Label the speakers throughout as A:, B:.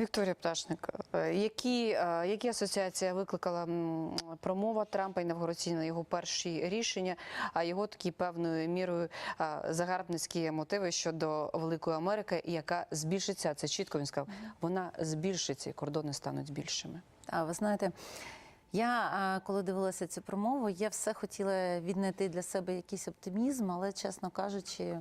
A: Вікторія Пташник, е, які, е, які асоціація викликала промова Трампа і інавгураційна його перші рішення, а його такі певною мірою е, загарбницькі мотиви щодо Великої Америки, яка збільшиться. Це чітко він сказав. Вона збільшиться, і кордони стануть більшими.
B: А ви знаєте, я коли дивилася цю промову, я все хотіла віднайти для себе якийсь оптимізм, але, чесно кажучи,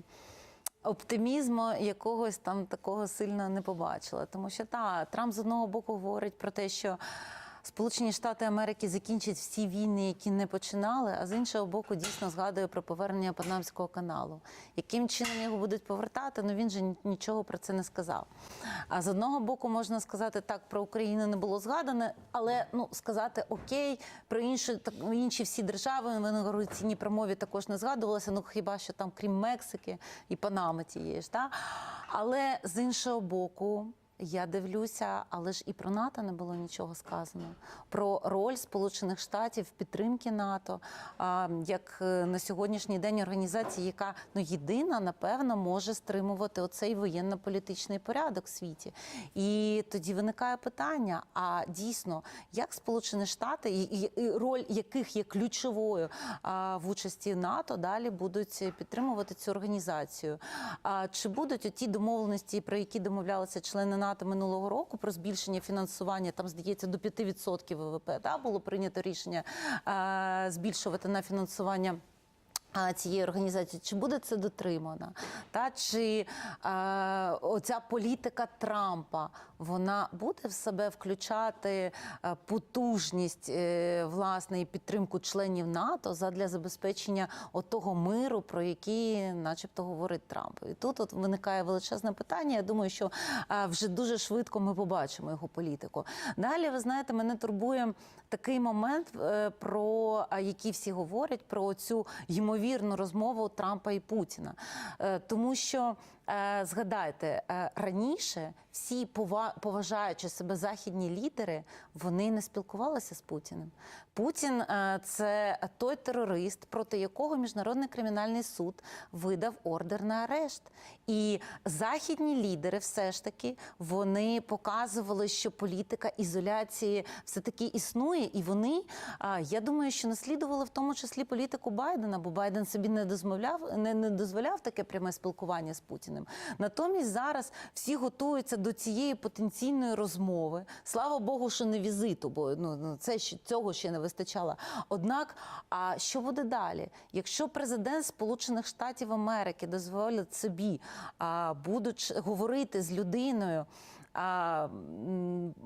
B: оптимізму якогось там такого сильно не побачила. Тому що та Трамп з одного боку говорить про те, що. Сполучені Штати Америки закінчать всі війни, які не починали, а з іншого боку, дійсно згадує про повернення Панамського каналу. Яким чином його будуть повертати? Ну він же нічого про це не сказав. А з одного боку, можна сказати, так про Україну не було згадане, але ну сказати окей, про інші так, інші всі держави в інаугураційній промові також не згадувалося. Ну хіба що там, крім Мексики і Панами тієї ж, та але з іншого боку. Я дивлюся, але ж і про НАТО не було нічого сказано. Про роль Сполучених Штатів в підтримці НАТО, як е, на сьогоднішній день організації, яка ну єдина, напевно, може стримувати оцей воєнно-політичний порядок в світі. І тоді виникає питання: а дійсно, як Сполучені Штати і, роль яких є ключовою в участі НАТО далі будуть підтримувати цю організацію? Чи будуть ті домовленості, про які домовлялися члени НАТО минулого року про збільшення фінансування, там здається до 5% ВВП, да, було прийнято рішення е, збільшувати на фінансування. Цієї організації, чи буде це дотримано? Та чи е, оця політика Трампа вона буде в себе включати е, потужність е, власне і підтримку членів НАТО задля забезпечення отого миру, про який, начебто, говорить Трамп? І тут от виникає величезне питання. Я думаю, що е, вже дуже швидко ми побачимо його політику. Далі, ви знаєте, мене турбує такий момент, е, про який всі говорять про цю ймовірну розмову Трампа і Путіна. Е, Тому що згадайте, е, раніше всі поважаючи себе західні лідери, вони не спілкувалися з Путіним. Путін е, це той терорист, проти якого міжнародний кримінальний суд видав ордер на арешт. І західні лідери, все ж таки, вони показували, що політика ізоляції все таки існує, і вони, я думаю, що наслідували в тому числі політику Байдена, бо Байден собі не дозволяв, не, не дозволяв таке пряме спілкування з Путіним. Натомість зараз всі готуються до цієї потенційної розмови. Слава Богу, що не візиту, бо ну ну, це цього ще не вистачало. Однак, а що буде далі? Якщо президент Сполучених Штатів Америки дозволить собі, а, будучи говорити з людиною. а,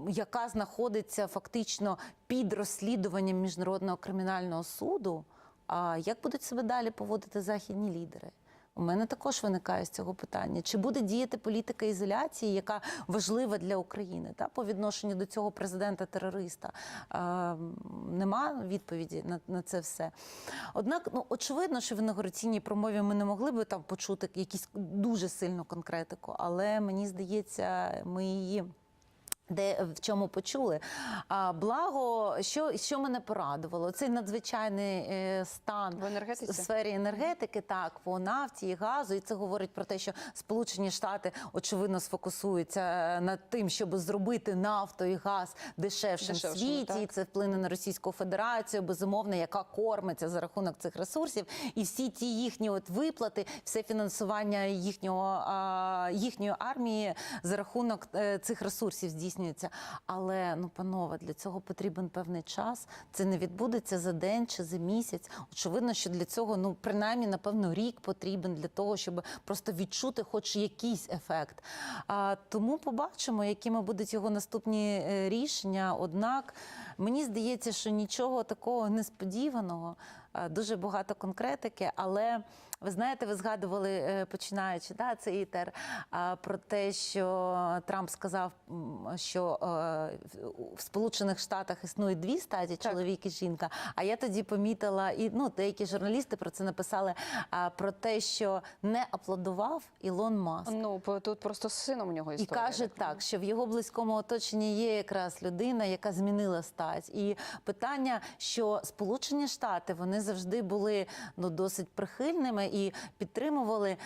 B: Яка знаходиться фактично під розслідуванням міжнародного кримінального суду, а як будуть себе далі поводити західні лідери? У мене також виникає з цього питання: чи буде діяти політика ізоляції, яка важлива для України та по відношенню до цього президента-терориста? Е, нема відповіді на, на це все. Однак, ну очевидно, що в інаугураційній промові ми не могли би там почути якісь дуже сильну конкретику, але мені здається, ми її. Де в чому почули? А благо, що, що мене порадувало, цей надзвичайний е, стан
A: В енергетиці?
B: сфері енергетики, так по нафті і газу, і це говорить про те, що Сполучені Штати очевидно сфокусуються е, над тим, щоб зробити нафту і газ дешевшим в світі.
A: так.
B: І це вплине на Російську Федерацію, безумовно, яка кормиться за рахунок цих ресурсів, і всі ті їхні от виплати, все фінансування їхнього а, їхньої армії за рахунок е, цих ресурсів здійснюється. Але ну, панове, для цього потрібен певний час. Це не відбудеться за день чи за місяць. Очевидно, що для цього ну принаймні напевно рік потрібен для того, щоб просто відчути хоч якийсь ефект. А, тому побачимо, якими будуть його наступні е, рішення. Однак мені здається, що нічого такого несподіваного, дуже багато конкретики, але. Ви знаєте, ви згадували, е, починаючи да, цей ітер, про те, що Трамп сказав, що е, в- Сполучених Штатах існує дві статі чоловік і жінка. А я тоді помітила, і ну деякі журналісти про це написали про те, що не аплодував Ілон Маск.
A: Ну тут просто з сином у нього
B: І
A: історія.
B: каже так, що в його близькому оточенні є якраз людина, яка змінила стать. І питання, що Сполучені Штати вони завжди були ну досить прихильними і підтримували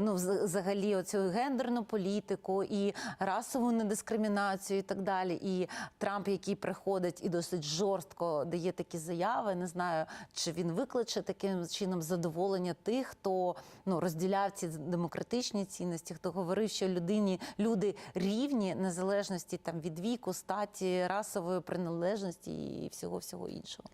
B: ну, взагалі оцю гендерну політику і расову недискримінацію, і так далі. І Трамп, який приходить і досить жорстко дає такі заяви, не знаю, чи він викличе таким чином задоволення тих, хто ну розділяв ці демократичні цінності, хто говорив, що людині люди рівні незалежності там від віку, статі, расової приналежності і всього всього іншого.